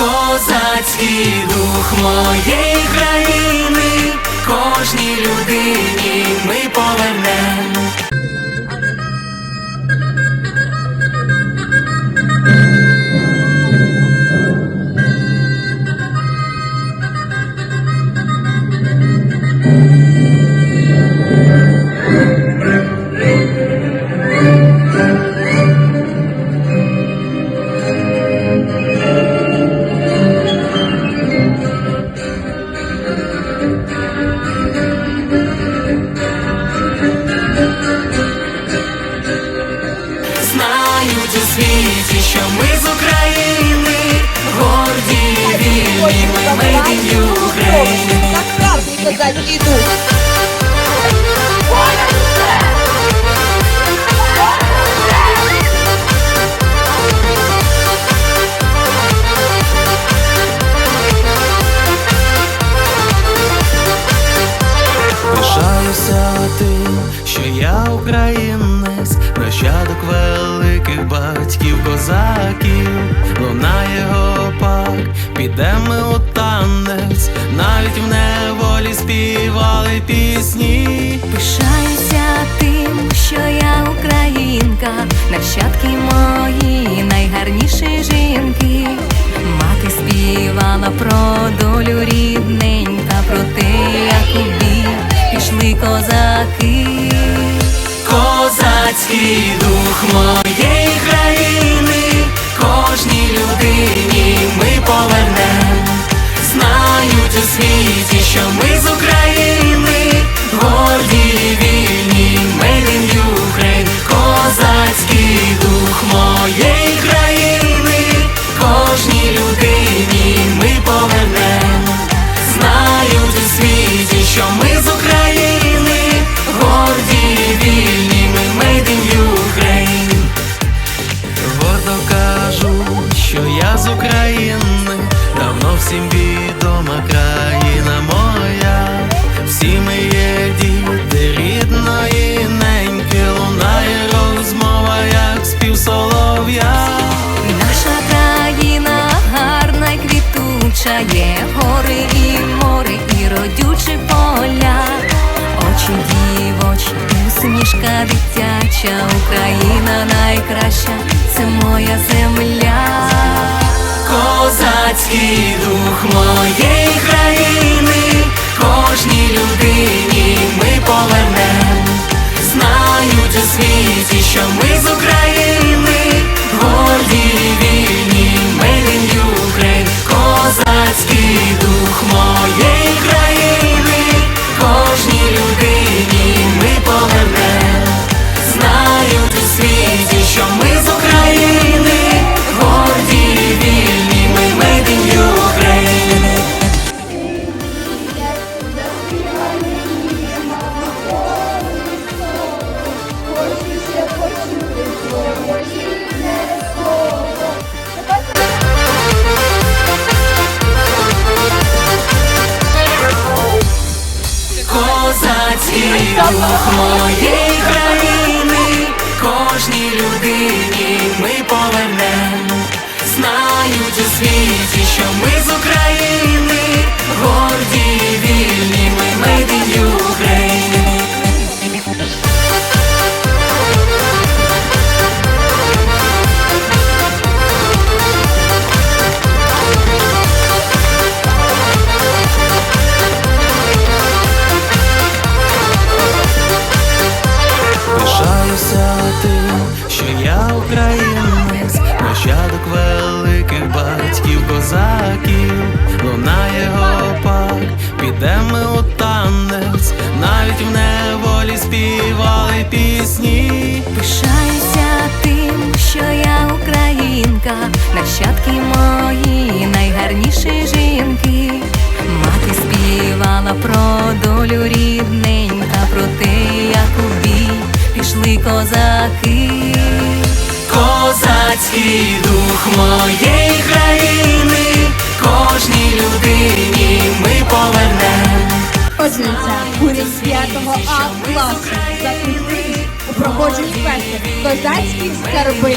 Козацький дух моєї країни, кожній людині ми повернем. Козацький дух. Пишаюся тим, що я українець, нащадок великих батьків козаків, лунає гопак, підемо співали пісні. Пишаюся тим, що я українка, нащадки мої найгарніші жінки. Мати співала про долю рідненька, про те, як у бій пішли козаки. Козацький дух моєї Козацький дух моєї країни, кожній людині ми повернем. Знають у світі, що ми з України, Козацький моєї країни, кожній людині ми повернемо, Знають у світі, що ми що я українець, нащадок великих батьків козаків, лунає гопак, підемо у танець, навіть в неволі співали пісні. Пишаюся тим, що я українка, нащадки мої найгарніші жінки. Мати співала про долю рідненька, про те, як у бій пішли козаки. Козацький дух моєї країни, кожній людині ми повернемо. Почнеться уряд 5 А класу за півтисяч у проходжу фестиваль козацькі скарби.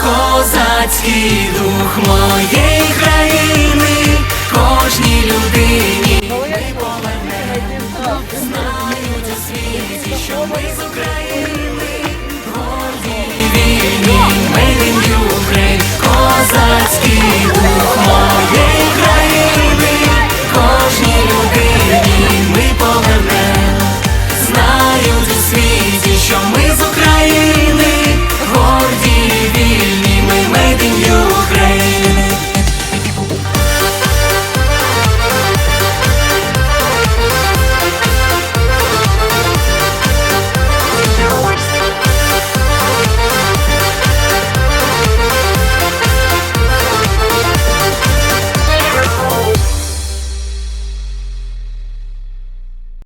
Козацький дух моєї країни,